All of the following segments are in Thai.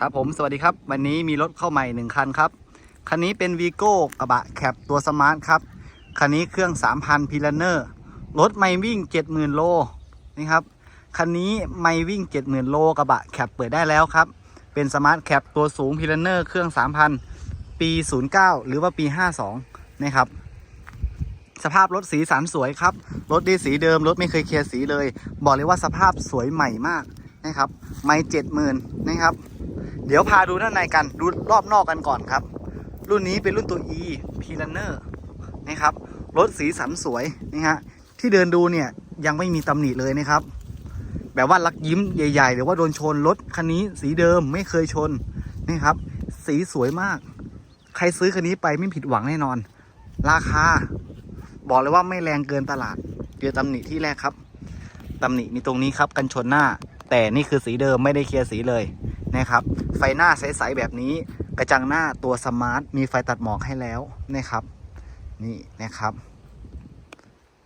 ครับผมสวัสดีครับ วันนี้มีรถเข้าใหม่หนึ่งคันครับ คันนี้เป็นวีโก้กระบะแคปตัวสมาร์ทครับ คันนี้เครื่อง 3,000พีลเนอร์รถไม่วิ่ง 70,000 โลนี่ครับ คันนี้ไม่วิ่ง 70,000 โลกระบะแคปเปิดได้แล้วครับ เป็นสมาร์ทแคปตัวสูงพีลเนอร์เครื่อง 3,000 ปี 09 หรือว่าปี 52นะครับสภาพรถสีสันสวยครับ รถดีสีเดิม รถไม่เคยเคลียร์สีเลย บอกเลยว่าสภาพสวยใหม่มากนะครับ ไม่เจ็ดหมื่นนะครับ เดี๋ยวพาดูด้านในกัน ดูรอบนอกกันก่อนครับ รุ่นนี้เป็นรุ่นตัว E p l a n n e r นะครับ รถสีสันสวยนี่ฮะ ที่เดินดูเนี่ยยังไม่มีตำหนิเลยนะครับ แบบว่าลักยิ้มใหญ่ๆหรือว่าโดนชน รถคันนี้สีเดิมไม่เคยชนนี่ครับ สีสวยมาก ใครซื้อคันนี้ไปไม่ผิดหวังแน่นอน ราคา บอกเลยว่าไม่แรงเกินตลาดเจอตำหนิที่แรกครับตำหนิมีตรงนี้ครับกันชนหน้า แต่นี่คือสีเดิมไม่ได้เคลียร์สีเลย นะครับ ไฟหน้าใสๆแบบนี้ กระจังหน้าตัวสมาร์ทมีไฟตัดหมอกให้แล้วนะครับ นี่นะครับ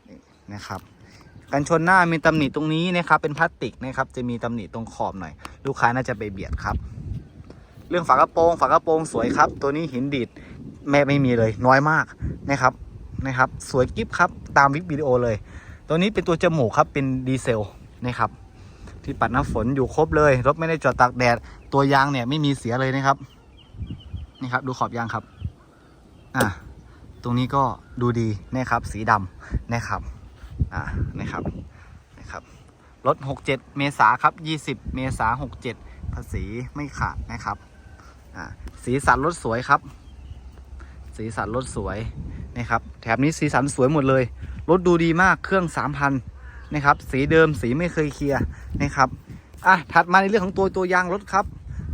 นี่นะครับกันชนหน้ามีตำหนิตรงนี้นะครับ เป็นพลาสติกนะครับ จะมีตำหนิตรงขอบหน่อย ลูกค้าน่าจะไปเบียดครับ เรื่องฝากระโปรงฝากระโปรงสวยครับ ตัวนี้หินดีดแม่ไม่มีเลย น้อยมากนะครับนะครับ สวยกิฟครับตามวิดีโอเลย ตัวนี้เป็นตัวจมูกครับเป็นดีเซลนะครับ ที่ปัดน้ำฝนอยู่ครบเลย รถไม่ได้จอดตากแดด ตัวยางเนี่ยไม่มีเสียเลยนะครับ นี่ครับ ดูขอบยางครับ อ่าตรงนี้ก็ดูดีนะครับ สีดำนะครับ อ่านะครับนะครับรถ 67 เมษาครับ 20 เมษา67 ภาษีไม่ขาดนะครับ อ่าสีสันรถสวยครับ สีสันรถสวยนะครับ แถบนี้สีสันสวยหมดเลย รถดูดีมากเครื่อง 3,000 นะครับ สีเดิมสีไม่เคยเคลียร์นะครับอะถัดมาในเรื่องของตัวตัวยางรถครับ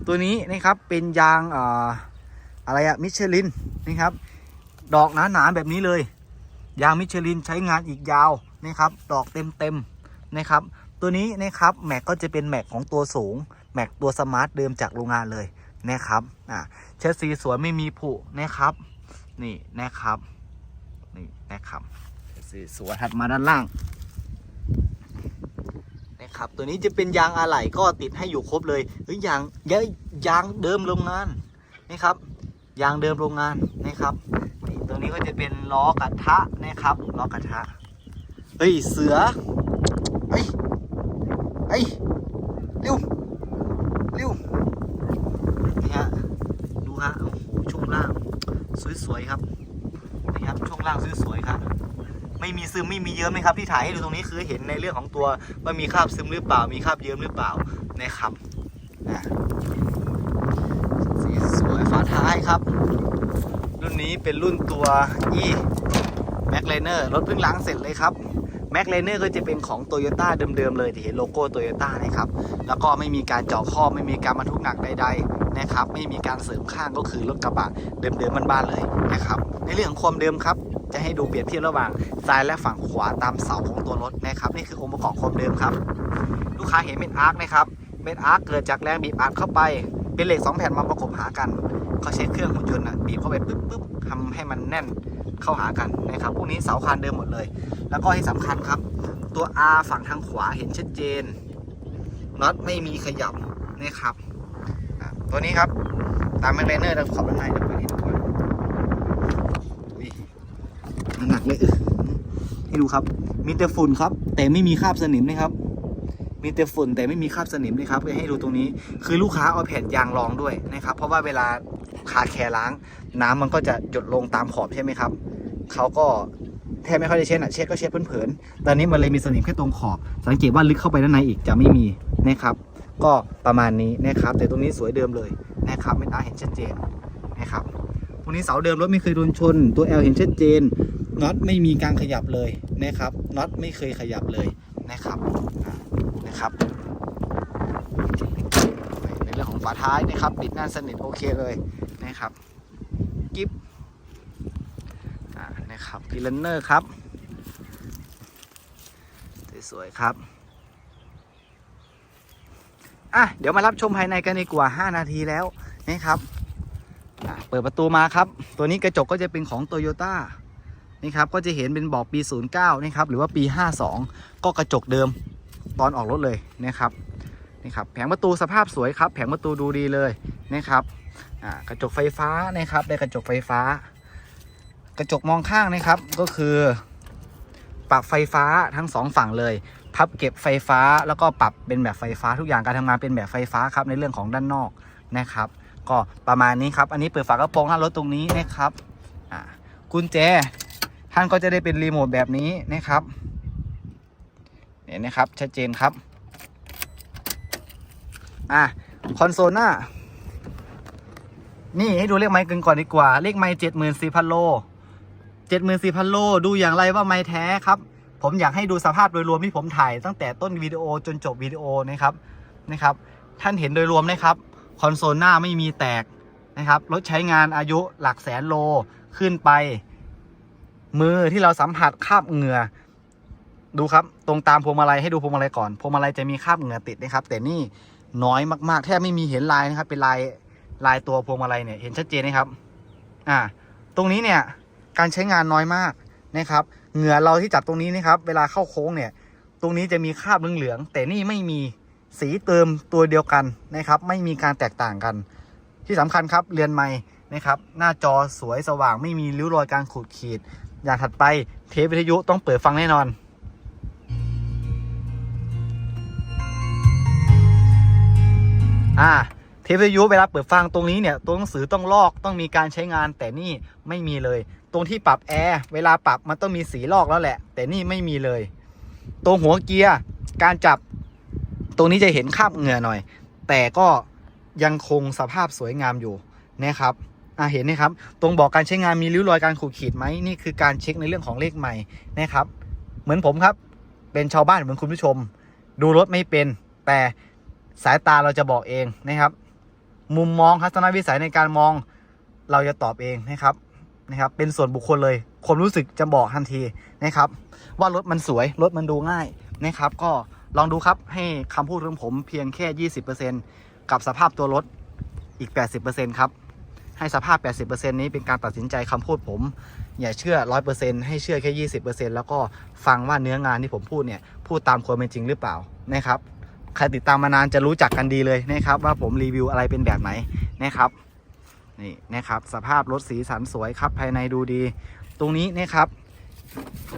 ตัวนี้นะครับเป็นยางอ่าอะไรอะมิชลินนะครับ ดอกหนาๆแบบนี้เลย ยางมิชลินใช้งานอีกยาวนะครับ ดอกเต็มๆนะครับ ตัวนี้นะครับแม็กก็จะเป็นแม็กของตัวสูงแม็กตัวสมาร์ทเดิมจากโรงงานเลยนะครับอ่าเชสซีสวยไม่มีผุนะครับ นี่นะครับนี่นะครับเชสซีสวยถัดมาด้านล่าง นะครับตัวนี้จะเป็นยางอะไหล่ก็ติดให้อยู่ครบเลยเฮ้ยยางเยอะยางเดิมโรงงานนะครับ ยางเดิมโรงงานนะครับตัวนี้ก็จะเป็นล้อกระทะนะครับล้อกระทะเฮ้ยเสือเฮ้ยเฮ้ยเร็วเร็วนี่ฮะดูฮะโอ้โหช่วงล่างสวยๆครับนี่ครับช่วงล่างสวยๆครับ ไม่มีซึมไม่มีเยิ้มนะครับที่ถ่ายให้ดูตรงนี้คือเห็นในเรื่องของตัวว่ามีคราบซึมหรือเปล่า มีคราบเยิ้มหรือเปล่านะครับสีสวยฝาท้ายครับ รุ่นนี้เป็นรุ่นตัว e m a c l i n e r รถเพิ่งล้างเสร็จเลยครับ m a c l i n e r ก็จะเป็นของ t o y ยต้เดิมๆเลยที่เห็นโลโก้ t o y ยต้านะครับแล้วก็ไม่มีการเจาะข้อไม่มีการบรรทุกหนักใด ๆนะครับไม่มีการเสริมข้างก็คือรถกระบะเดิมๆบ้านๆเลยนะครับ ในเรื่องของความเดิมครับ จะให้ดูเปรียบเทียบระหว่างซ้ายและฝั่งขวาตามเสาของตัวรถนะครับ นี่คือองค์ประกอบความเดิมครับ ลูกค้าเห็นเม็ดอาร์คนะครับเม็ดอาร์คเกิดจากแรงบีบอัดเข้าไป เป็นเหล็กสองแผ่นมาประกบหากันเขาใช้เครื่องหุ่นยนต์อะบีบเข้าไปปึ๊บปึ๊บทำให้มันแน่นเข้าหากันนะครับพวกนี้เสาคานเดิมหมดเลย แล้วก็ที่สำคัญครับ ตัว R ฝั่งทางขวาเห็นชัดเจนน็อตไม่มีขยับนะครับตัวนี้ครับตามแมกไลเนอร์เราขอบด้านในเดี๋ยวไปให้ดูก่อนอุ้ย หนักเลยอึให้ดูครับ มีแต่ฝุ่นครับ แต่ไม่มีคราบสนิมนะครับ มีแต่ฝุ่นแต่ไม่มีคราบสนิมนะครับให้ดูตรงนี้ คือลูกค้าเอาแผ่นยางรองด้วยนะครับ เพราะว่าเวลาคาแคร์ล้าง น้ำมันก็จะหยดลงตามขอบใช่ไหมครับเขาก็แทบไม่ค่อยได้เช็ดอะเช็ดก็เช็ดเผินๆตอนนี้มันเลยมีสนิมแค่ตรงขอบ สังเกตว่าลึกเข้าไปด้านในอีกจะไม่มีนะครับ ก็ประมาณนี้นะครับ แต่ตรงนี้สวยเดิมเลยนะครับไม่ตาเห็นชัดเจนนะครับตรงนี้เสาเดิมรถไม่เคยโดนชน ตัว L เห็นชัดเจน น็อตไม่มีการขยับเลยนะครับน็อตไม่เคยขยับเลยนะครับนะครับในเรื่องของฝาท้ายนะครับปิดหน้าสนิทโอเคเลยนะครับกิฟนะครับพิลเนอร์ครับสวยๆครับอะเดี๋ยวมารับชมภายในกันดีกว่า 5 นาทีแล้วนะครับเปิดประตูมาครับ ตัวนี้กระจกก็จะเป็นของโตโยต้า นี่ครับก็จะเห็นเป็นบอกปี 09นะครับหรือว่าปี 52 ก็กระจกเดิมตอนออกรถเลยนะครับนี่ครับแผงประตูสภาพสวยครับ แผงประตูดูดีเลยนะครับกระจกไฟฟ้านะครับได้กระจกไฟฟ้า กระจกมองข้างนะครับก็คือปรับไฟฟ้าทั้งสองฝั่งเลยพับเก็บไฟฟ้าแล้วก็ปรับเป็นแบบไฟฟ้าทุกอย่างการทำงานเป็นแบบไฟฟ้าครับในเรื่องของด้านนอกนะครับ ก็ประมาณนี้ครับ อันนี้เปิดฝากระโปรงหน้ารถตรงนี้นะครับกุญแจ ท่านก็จะได้เป็นรีโมทแบบนี้นะครับเนี่ยนะครับ ชัดเจนครับ อะ คอนโซลหน้า นี่ให้ดูเลขไม้กันก่อนดีกว่า เลขไม้เจ็ดหมื่นสี่พันโลเจ็ดหมื่นสี่พันโล ดูอย่างไรว่าไม้แท้ครับ ผมอยากให้ดูสภาพโดยรวมที่ผมถ่ายตั้งแต่ต้นวิดีโอจนจบวิดีโอนะครับ นะครับ ท่านเห็นโดยรวมนะครับ คอนโซลหน้าไม่มีแตกนะครับ รถใช้งานอายุหลักแสนโลขึ้นไป มือที่เราสัมผัสคราบเหงื่อดูครับ ตรงตามพวงมาลัยให้ดูพวงมาลัยก่อนพวงมาลัยจะมีคราบเหงื่อติดนะครับ แต่นี่น้อยมากๆแทบไม่มีเห็นลายนะครับ เป็นลายลายตัวพวงมาลัยเนี่ยเห็นชัดเจนนะครับ อ่า ตรงนี้เนี่ยการใช้งานน้อยมากนะครับ เหงื่อเราที่จับตรงนี้นะครับ เวลาเข้าโค้งเนี่ย ตรงนี้จะมีคราบเหลืองๆแต่นี่ไม่มีสีเติมตัวเดียวกันนะครับ ไม่มีการแตกต่างกัน ที่สำคัญครับเรือนไม้นะครับ หน้าจอสวยสว่างไม่มีริ้วรอยการขูดขีด อย่างถัดไปเทปวิทยุต้องเปิดฟังแน่นอน อ่า เทปวิทยุเวลาเปิดฟังตรงนี้เนี่ยตัวหนังสือต้องลอกต้องมีการใช้งานแต่นี่ไม่มีเลย ตรงที่ปรับแอร์เวลาปรับมันต้องมีสีลอกแล้วแหละ แต่นี่ไม่มีเลย ตรงหัวเกียร์การจับ ตรงนี้จะเห็นคราบเหงื่อหน่อย แต่ก็ยังคงสภาพสวยงามอยู่นะครับ อ่าเห็นไหมครับ ตรงบอกการใช้งานมีริ้วรอยการขูดขีดไหมนี่คือการเช็คในเรื่องของเลขใหม่นะครับ เหมือนผมครับ เป็นชาวบ้านเหมือนคุณผู้ชม ดูรถไม่เป็น แต่สายตาเราจะบอกเองนะครับ มุมมองทัศนวิสัยในการมองเราจะตอบเองนะครับนะครับ เป็นส่วนบุคคลเลยความรู้สึกจะบอกทันทีนะครับ ว่ารถมันสวยรถมันดูง่ายนะครับ ก็ลองดูครับให้คำพูดของผมเพียงแค่ 20%กับสภาพตัวรถอีก 80%ครับ ให้สภาพ 80%นี้เป็นการตัดสินใจคำพูดผม อย่าเชื่อ 100%ให้เชื่อแค่ 20%แล้วก็ฟังว่าเนื้องานที่ผมพูดเนี่ยพูดตามความเป็นจริงหรือเปล่านะครับใครติดตามมานานจะรู้จักกันดีเลยนะครับว่าผมรีวิวอะไรเป็นแบบไหนนะครับนี่นะครับสภาพรถสีสันสวยครับภายในดูดี ตรงนี้นะครับ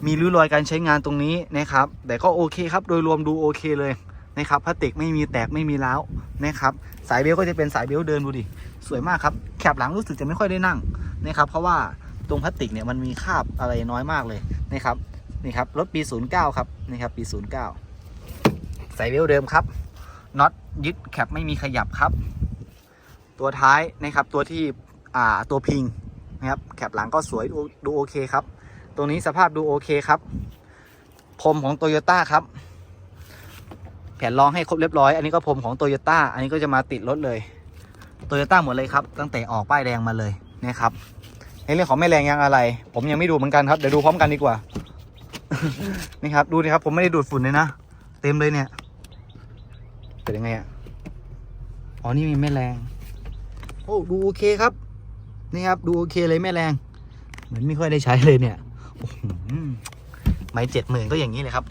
มีริ้วรอยการใช้งานตรงนี้นะครับ แต่ก็โอเคครับโดยรวมดูโอเคเลยนะครับพลาสติกไม่มีแตกไม่มีร้าวนะครับ สายเบลก็จะเป็นสายเบลเดินดูดิ สวยมากครับ แคบหลังรู้สึกจะไม่ค่อยได้นั่งนะครับ เพราะว่าตรงพลาสติกเนี่ยมันมีคราบอะไรน้อยมากเลยนะครับนี่ครับรถปี 09 ครับนี่ครับปี 09สายเบลเดิมครับน็อตยึดแคปไม่มีขยับครับ ตัวท้ายนะครับตัวที่อ่าตัวพิงนะครับแคปหลังก็สวยดูดูโอเคครับ ตรงนี้สภาพดูโอเคครับพรมของโตโยต้าครับ แผ่นรองให้ครบเรียบร้อย อันนี้ก็พรมของโตโยต้าอันนี้ก็จะมาติดรถเลย โตโยต้าหมดเลยครับ ตั้งแต่ออกป้ายแดงมาเลยนะครับในเรื่องของแม่แรงยางอะไร ผมยังไม่ดูเหมือนกันครับ เดี๋ยวดูพร้อมกันดีกว่า นี่ครับ ดูดิครับ ผมไม่ได้ดูดฝุ่นเลยนะ เต็มเลยเนี่ยเป็นยังไงอะ อ๋อ นี่มีแม่แรง โอ้ ดูโอเคครับ นี่ครับ ดูโอเคเลยแม่แรง เหมือนไม่ค่อยได้ใช้เลยเนี่ย โอ้โห ไม่เจ็ดหมื่นก็อย่างนี้เลยครับ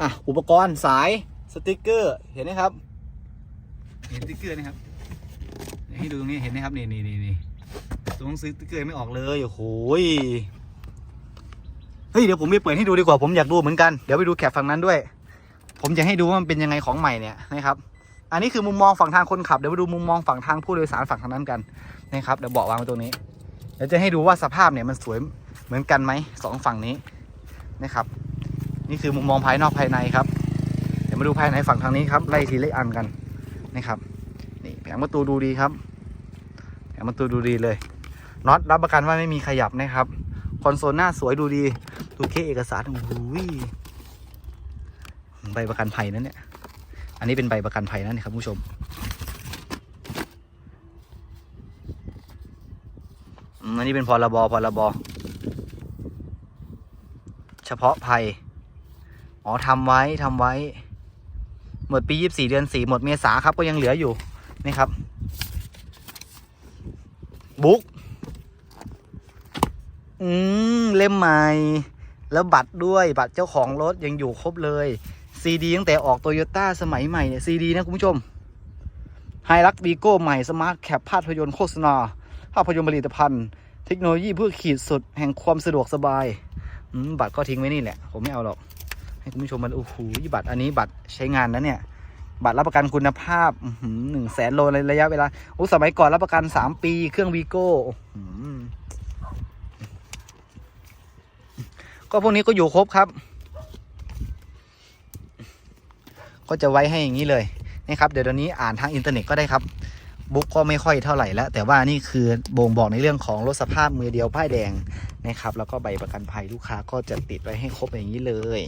อะอุปกรณ์สายสติกเกอร์เห็นไหมครับ เห็นสติกเกอร์นะครับให้ดูตรงนี้เห็นไหมครับนี่นี่นี่นี่ตรงซื้อสติกเกอร์ไม่ออกเลยโอ้โหเฮ้ยเดี๋ยวผมไปเปิดให้ดูดีกว่าผมอยากดูเหมือนกันเดี๋ยวไปดูแคปฝั่งนั้นด้วย ผมจะให้ดูว่ามันเป็นยังไงของใหม่เนี่ยนะครับ อันนี้คือมุมมองฝั่งทางคนขับเดี๋ยวมาดูมุมมองฝั่งทางผู้โดยสารฝั่งทางนั้นกันนะครับเดี๋ยวเบาะวางไว้ตรงนี้เดี๋ยวจะให้ดูว่าสภาพเนี่ยมันสวยเหมือนกันไหมสองฝั่งนี้นะครับ นี่คือมุมมองภายนอกภายในครับ เดี๋ยวมาดูภายในฝั่งทางนี้ครับไล่ทีละอันกันนะครับนี่แผงประตูดูดีครับ แผงประตูดูดีเลยน็อตรับประกันว่าไม่มีขยับนะครับคอนโซลหน้าสวยดูดีดูเคเอกสารโอ้โหใบประกันภัยนั่นเนี่ยอันนี้เป็นใบประกันภัยนั่นครับผู้ชมอันนี้เป็นพรบพรบเฉพาะภัย อ๋อทำไว้ทำไว้ หมดปียี่สี่เดือนสี่หมดเมษาครับก็ยังเหลืออยู่นี่ครับ บุ๊กอืม เล่มใหม่ แล้วบัตรด้วยบัตรเจ้าของรถยังอยู่ครบเลยซีดีตั้งแต่ออกโตโยต้าสมัยใหม่เนี่ยซีดีนะคุณผู้ชมไฮรักวีโก้ใหม่สมาร์ทแคปภาพยนตร์โฆษณา ภาพยนตร์ผลิตภัณฑ์เทคโนโลยีเพื่อขีดสุดแห่งความสะดวกสบาย บัตรก็ทิ้งไว้นี่แหละ ผมไม่เอาหรอก ให้คุณผู้ชมมันโอ้โหบัตรอันนี้บัตรใช้งานนะเนี่ย บัตรรับประกันคุณภาพหนึ่งแสนโลในระยะเวลาโอ้สมัยก่อนรับประกันสามปีเครื่องวีโก้ก็พวกนี้ก็อยู่ครบครับ ก็จะไว้ให้อย่างนี้เลยนะครับ เดี๋ยวเดี๋ยวนี้อ่านทางอินเทอร์เน็ตก็ได้ครับ บุ๊กก็ไม่ค่อยเท่าไหร่แล้ว แต่ว่านี่คือบ่งบอกในเรื่องของรถสภาพมือเดียวป้ายแดงนะครับ แล้วก็ใบประกันภัยลูกค้าก็จะติดไว้ให้ครบอย่างนี้เลย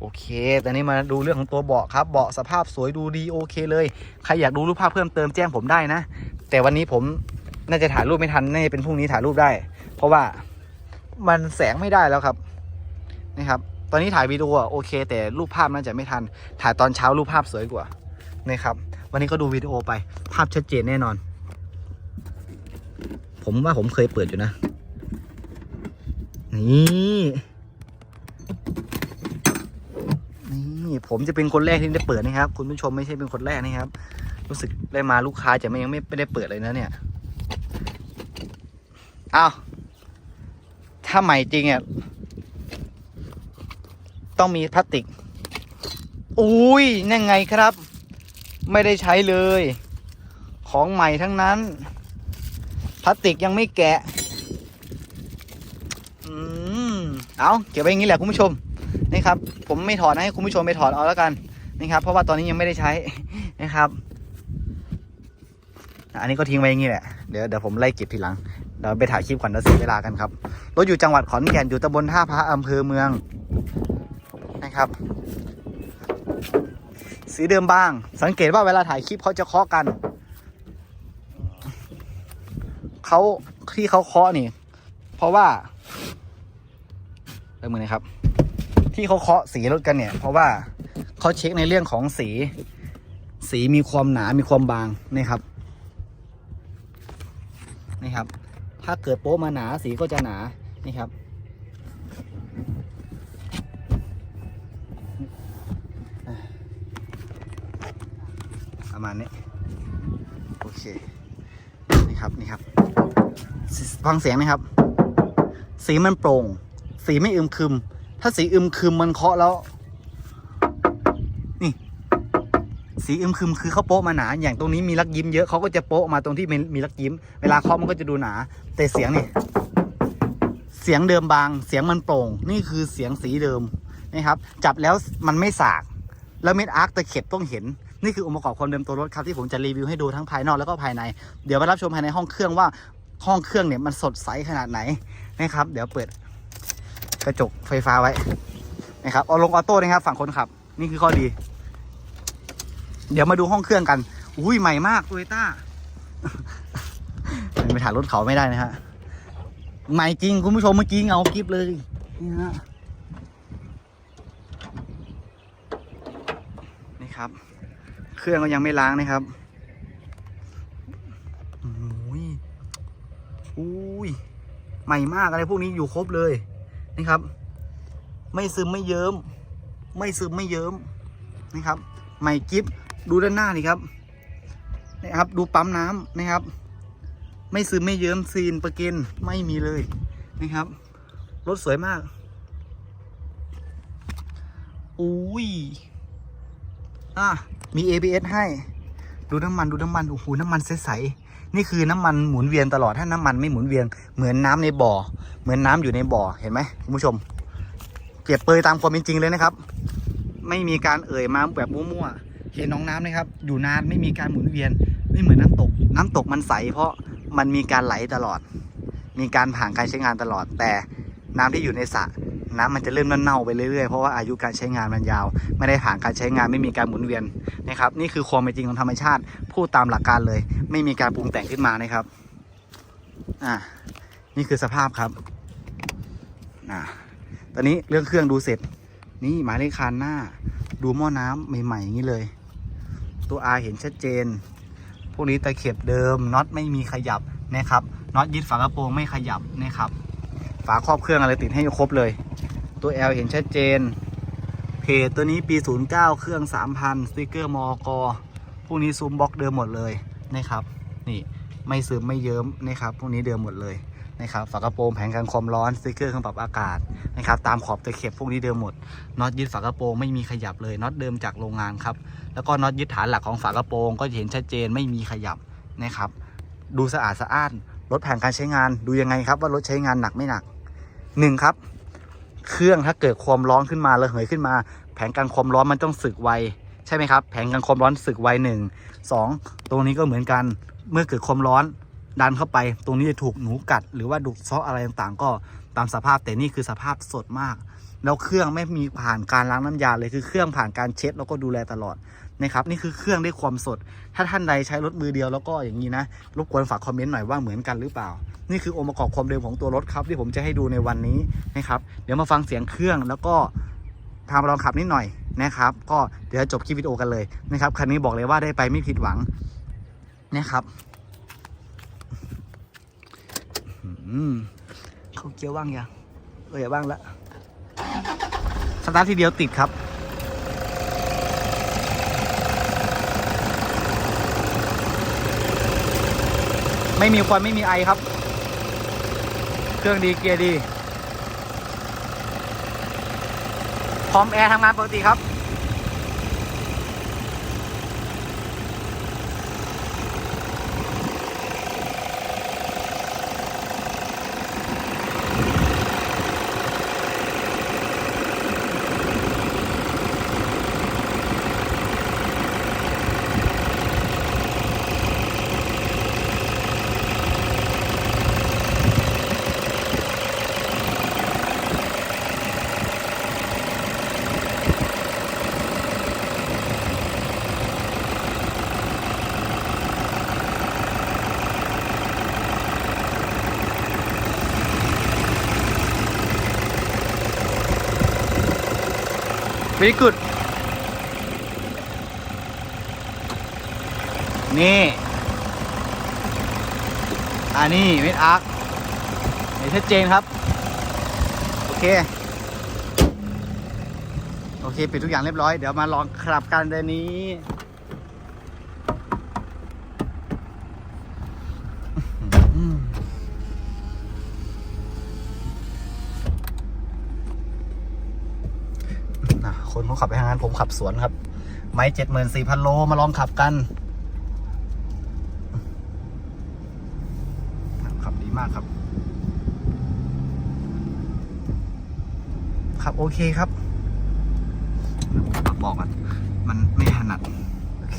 โอเคต่นี้มาดูเรื่องของตัวเบาะครับ เบาะสภาพสวยดูดีโอเคเลย ใครอยากดูรูปภาพเพิ่มเติมแจ้งผมได้นะ แต่วันนี้ผมน่าจะถ่ายรูปไม่ทัน น่าจะเป็นพรุ่งนี้ถ่ายรูปได้ เพราะว่ามันแสงไม่ได้แล้วครับ นะครับ ตอนนี้ถ่ายวิดีโอโอเค แต่รูปภาพน่าจะไม่ทัน ถ่ายตอนเช้ารูปภาพสวยกว่า นะครับ วันนี้ก็ดูวิดีโอไป ภาพชัดเจนแน่นอน ผมว่าผมเคยเปิดอยู่นะ นี่นี่ผมจะเป็นคนแรกที่ได้เปิดนะครับ คุณผู้ชมไม่ใช่เป็นคนแรกนะครับ รู้สึกได้มาลูกค้าจะไม่ยังไม่ได้เปิดเลยนะเนี่ยเอาถ้าใหม่จริงอะต้องมีพลาสติก อุ้ยนั่นไงครับ ไม่ได้ใช้เลย ของใหม่ทั้งนั้น พลาสติกยังไม่แกะ อืม เอาเก็บไว้อย่างนี้แหละคุณผู้ชม นี่ครับ ผมไม่ถอดนะให้คุณผู้ชมไปถอดเอาแล้วกันนะครับ เพราะว่าตอนนี้ยังไม่ได้ใช้นะครับ อันนี้ก็ทิ้งไว้อย่างนี้แหละ เดี๋ยวเดี๋ยวผมไล่เก็บทีหลัง เดี๋ยวไปถ่ายคลิปก่อนเดี๋ยวเสียเวลากันครับ รถอยู่จังหวัดขอนแก่นอยู่ตำบลท่าพระอำเภอเมืองนะครับ สีเดิมบ้าง สังเกตว่าเวลาถ่ายคลิปเขาจะเคาะกัน เขาที่เขาเคาะนี่ เพราะว่าเริ่มมือนะครับ ที่เขาเคาะสีรถกันเนี่ย เพราะว่าเขาเช็คในเรื่องของสี สีมีความหนา มีความบางนี่ครับ นี่ครับ ถ้าเกิดโป๊ะมาหนาสีก็จะหนา นี่ครับ ประมาณนี้ โอเค นี่ครับ นี่ครับ ฟังเสียงนะครับ สีมันโปร่ง สีไม่อึมครึม ถ้าสีอึมครึมมันเคาะแล้ว นี่ สีอึมครึมคือเขาโป๊ะมาหนา อย่างตรงนี้มีลักยิ้มเยอะเขาก็จะโป๊ะมาตรงที่มีมีลักยิ้ม เวลาเคาะมันก็จะดูหนา แต่เสียงนี่ เสียงเดิมบาง เสียงมันโปร่ง นี่คือเสียงสีเดิมนะครับ จับแล้วมันไม่สาก แล้วเม็ดอาร์คตะเข็บต้องเห็น นี่คือองค์ประกอบความเดิมตัวรถครับที่ผมจะรีวิวให้ดูทั้งภายนอกแล้วก็ภายใน เดี๋ยวมารับชมภายในห้องเครื่องว่าห้องเครื่องเนี่ยมันสดใสขนาดไหนนะครับ เดี๋ยวเปิดกระจกไฟฟ้าไว้นะครับเอาลงออโต้นะครับ ฝั่งคนขับ นี่คือข้อดี เดี๋ยวมาดูห้องเครื่องกัน อุ้ยใหม่มากโตโยต้าไปถ่ายรถเขาไม่ได้นะฮะใหม่จริงคุณผู้ชมเมื่อกี้เงากริบเลยนี่ฮะนี่ครับ เครื่องก็ยังไม่ล้างนะครับอุ้ยอุ้ยใหม่มากอะไรพวกนี้อยู่ครบเลยนี่ครับ ไม่ซึมไม่เยิ้ม ไม่ซึมไม่เยิ้มนี่ครับ ใหม่กิฟดูด้านหน้านี่ครับนี่ครับ ดูปั๊มน้ำนะครับ ไม่ซึมไม่เยิ้มซีนประเกนไม่มีเลยนะครับรถสวยมากอุ้ย อะมี ABS ให้ ดูน้ำมันดูน้ำมันโอ้โหน้ำมันใสๆนี่คือน้ำมันหมุนเวียนตลอดถ้าน้ำมันไม่หมุนเวียนเหมือนน้ำในบ่อ เหมือนน้ำอยู่ในบ่อเห็นไหมคุณผู้ชมเปรียบเปยตามความเป็นจริงเลยนะครับ ไม่มีการเอ่ยมาแบบมั่วๆเห็นน้องน้ำนะครับ อยู่นานไม่มีการหมุนเวียน ไม่เหมือนน้ำตก น้ำตกมันใส เพราะมันมีการไหลตลอด มีการผ่านการใช้งานตลอดแต่น้ำที่อยู่ในสระ น้ำมันจะเริ่มเน่าไปเรื่อยๆ เพราะว่าอายุการใช้งานมันยาว ไม่ได้ผ่านการใช้งานไม่มีการหมุนเวียนนะครับ นี่คือความเป็นจริงของธรรมชาติ พูดตามหลักการเลย ไม่มีการปรุงแต่งขึ้นมานะครับอ่านี่คือสภาพครับอ่าตอนนี้เรื่องเครื่องดูเสร็จ นี่หมายเลขคานหน้า ดูหม้อน้ำใหม่ๆอย่างนี้เลย ตัว R เห็นชัดเจน พวกนี้ตะเข็บเดิมน็อตไม่มีขยับนะครับน็อตยึดฝากระโปรงไม่ขยับนะครับ ฝาครอบเครื่องอะไรติดให้ครบเลย ตัว L เห็นชัดเจน เพจตัวนี้ปี 09 เครื่อง 3,000 สติกเกอร์มอกพวกนี้ซูมบล็อกเดิมหมดเลยนะครับ นี่ไม่ซึมไม่เยิ้มนะครับพวกนี้เดิมหมดเลยนะครับฝากระโปรงแผงกันความร้อนสติกเกอร์เครื่องปรับอากาศนะครับตามขอบตะเข็บพวกนี้เดิมหมดน็อตยึดฝากระโปรงไม่มีขยับเลยน็อตเดิมจากโรงงานครับแล้วก็น็อตยึดฐานหลักของฝากระโปรงก็เห็นชัดเจนไม่มีขยับนะครับ ดูสะอาดสะอ้านลดแผงการใช้งานดูยังไงครับว่ารถใช้งานหนักไม่หนักหนึ่งครับ เครื่องถ้าเกิดความร้อนขึ้นมาระเหยขึ้นมา แผงกันความร้อนมันต้องสึกไวใช่ไหมครับ แผงกันความร้อนสึกไวหนึ่งสองตรงนี้ก็เหมือนกันเมื่อเกิดความร้อนดันเข้าไป ตรงนี้จะถูกหนูกัด หรือว่าดุซาะอะไรต่างๆ ก็ตามสภาพแต่นี่คือสภาพสดมาก แล้วเครื่องไม่มีผ่านการล้างน้ำยาเลยคือเครื่องผ่านการเช็ดแล้วก็ดูแลตลอดนะครับนี่คือเครื่องได้ความสด ถ้าท่านใดใช้รถมือเดียวแล้วก็อย่างนี้นะรบกวนฝากคอมเมนต์หน่อยว่าเหมือนกันหรือเปล่า นี่คือองค์ประกอบความเร็วของตัวรถครับที่ผมจะให้ดูในวันนี้นะครับ เดี๋ยวมาฟังเสียงเครื่องแล้วก็พามาลองขับนิดหน่อยนะครับ ก็เดี๋ยวจบคลิปวิดีโอกันเลยนะครับคันนี้บอกเลยว่าได้ไปไม่ผิดหวังนะครับเขาเกียวว่างยังเอออย่าว่างละสตาร์ททีเดียวติดครับไม่มีควันไม่มีไอครับ เครื่องดีเกียร์ดี พร้อมแอร์ทำงานปกติครับ very good นี่ อันนี้เม็ดอาร์คเห็นชัดเจนครับ โอเค โอเค ปิดทุกอย่างเรียบร้อย เดี๋ยวมาลองขับกันเดือนนี้ นะคนเขานผมขับสวนครับ ไม้เจ็ดหมื่นสี่พันโลมาลองขับกัน ขับดีมากครับ ขับโอเคครับผมบบอกกันมันไม่ถนัด โอเค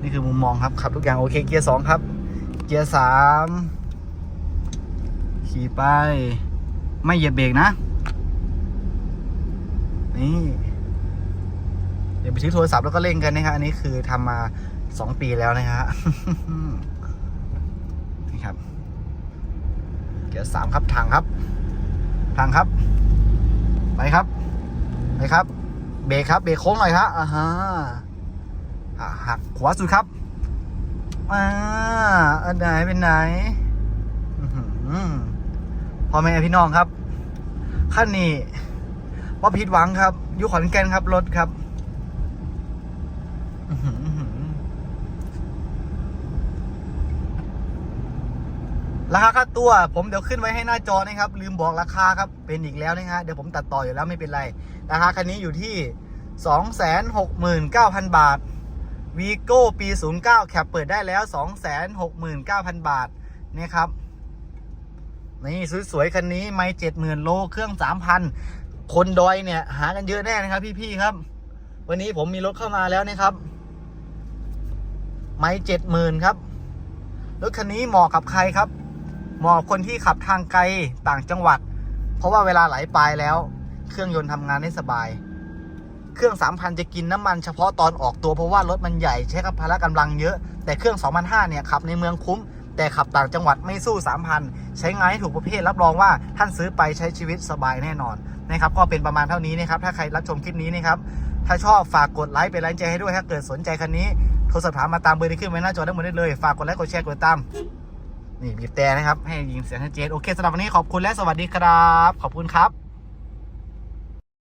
นี่คือมุมมองครับ ขับทุกอย่างโอเคเกียร์สองครับ เกียร์สามขี่ไป ไม่เหยียบเบรกนะ นี่ เดี๋ยวไปซื้อโทรศัพท์แล้วก็เล่นกันนะฮะอันนี้คือทำมาสองปีแล้วนะฮะนี่ครับเกียร์สามครับทางครับ ทางครับ ไปครับ ไปครับ เบรกครับ เบรกโค้งหน่อยครับอ่าฮะอะหักขวาสุดครับอ่าอันไหนเป็นไหนอือหือพ่อแม่พี่น้องครับขั้นนี้ ว่าผิดหวังครับอยู่ขอนแก่นครับรถครับราคาค่าตัวผมเดี๋ยวขึ้นไว้ให้หน้าจอนะครับ ลืมบอกราคาครับเป็นอีกแล้วนะฮะเดี๋ยวผมตัดต่ออยู่แล้วไม่เป็นไร ราคาคันนี้อยู่ที่ 269,000 บาทวีโก้ปี 09 แคปเปิดได้แล้ว 269,000 บาทนะครับ นี่สวยๆคันนี้ไม่เจ็ดหมื่นโล เครื่องสามพัน คนดอยเนี่ย หากันเยอะแน่นะครับ พี่ๆครับ วันนี้ผมมีรถเข้ามาแล้วนะครับ ไม่เจ็ดหมื่นครับรถคันนี้เหมาะกับใครครับ เหมาะคนที่ขับทางไกลต่างจังหวัด เพราะว่าเวลาไหลปลายแล้ว เครื่องยนต์ทำงานได้สบาย เครื่อง 3,000 จะกินน้ำมันเฉพาะตอนออกตัวเพราะว่ารถมันใหญ่ใช้กับพละกำลังเยอะ แต่เครื่อง 2,500เนี่ยขับในเมืองคุ้ม แต่ขับต่างจังหวัดไม่สู้ 3,000 ใช้งานให้ถูกประเภทรับรองว่าท่านซื้อไปใช้ชีวิตสบายแน่นอนนะครับก็เป็นประมาณเท่านี้นะครับถ้าใครรับชมคลิปนี้นะครับถ้าชอบฝากกดไลค์เป็นแรงใจให้ด้วยถ้าเกิดสนใจคันนี้โทรสอบถามมาตามเบอร์ที่ขึ้นไว้หน้าจอได้หมดได้เลยฝากกดไลค์กดแชร์กดตามนี่บีบแต่นะครับให้ยินเสียงชัดเจนโอเคสำหรับวันนี้ขอบคุณและสวัสดีครับ ขอบคุณครับ